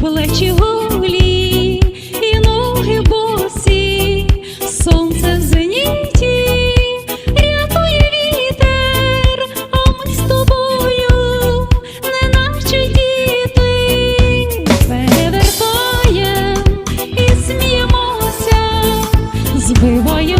плечі голі і ноги босі, сонце в зеніті, рятує вітер, а ми з тобою, не неначе діти, перевертаєм і сміємося, збиває.